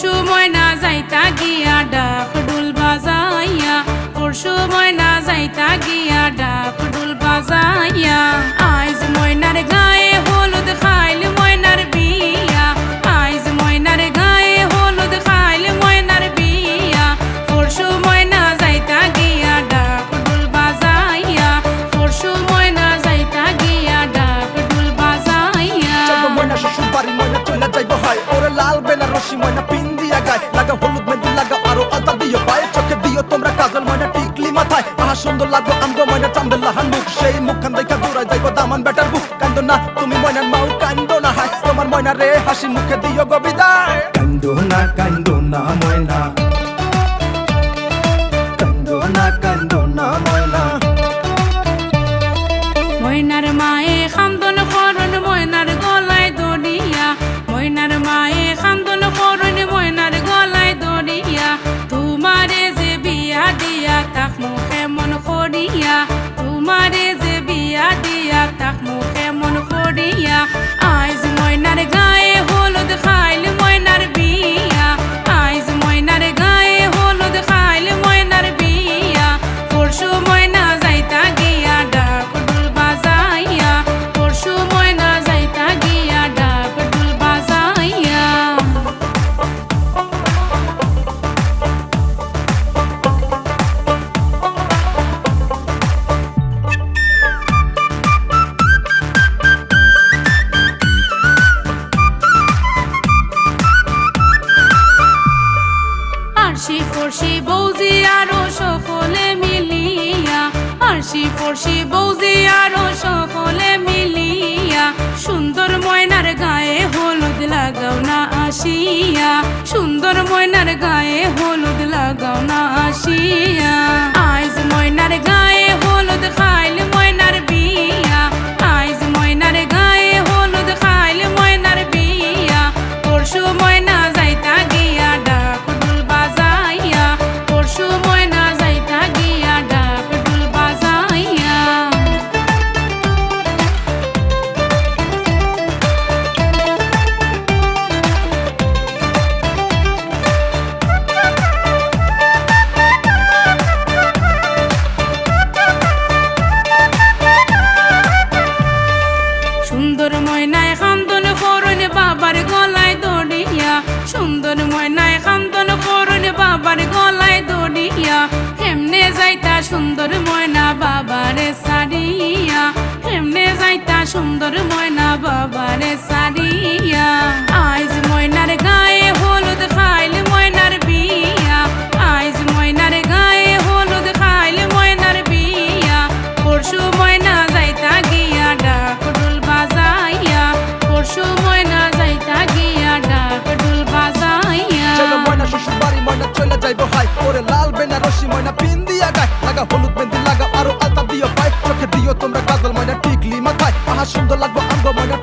পরশু ময়না যাইতা গিয়া ডাক ডুল বাজাইয়া পরশু ময়না পিন লাগা হলুদ মেহেন্দি লাগা আরও আলতা দিও পায়ে চোখে দিও তোমরা কাজল ময়না টিকলি মাথায়। আহা সুন্দর লাগো আমগো ময়না চান্দেলা হান মুখ সেই মুখখান দেখা দূরাই যাইবো দামান বেটার বুক। কান্দো না তুমি ময়নার মাও কান্দো না হাই তোমার ময়না রে হাসি মুখে দিও গো বিদায়। কান্দো না কান্দো না ময়না। কান্দো না কান্দো না ময়না। ময়নার মায়ে আরশি ফরশি বৌজি আরও সকলে মিলিয়া সুন্দর ময়নার গায়ে হলুদ লাগাও না আসিয়া। সুন্দর ময়নার গায়ে হলুদ লাগাও হেমনে যাইতা সুন্দর ময়না বাবারে সারিয়া। এমনে যাইতা সুন্দর ময়না বাবারে সারিয়া। আইজ ময়নার গায়ে হলুদ, খাইল ময়নার বিয়া। আইজ ময়নার গায়ে হলুদ, খাইল ময়নার বিয়া। পরশু ময়না যাইতা গিয়া ডাক ডুল বাজাইয়া। পরশু ময়না যাইতা গিয়া ডাক ডুল বাজাইয়া। চলো ময়না শ্বশুর বাড়ি ময়না চলে যাইবো হাই। ওরে লাল বেনা রশি ময়না পিন দিয়া গায়। লাগা হলুদ মেহেন্দি লাগা আরও আলতা দিও পায়। চোখে দিও তোমরা কাজল ময়না টিকলি মাথায়। আহা, সুন্দর লাগবো আঙ্গ ময়না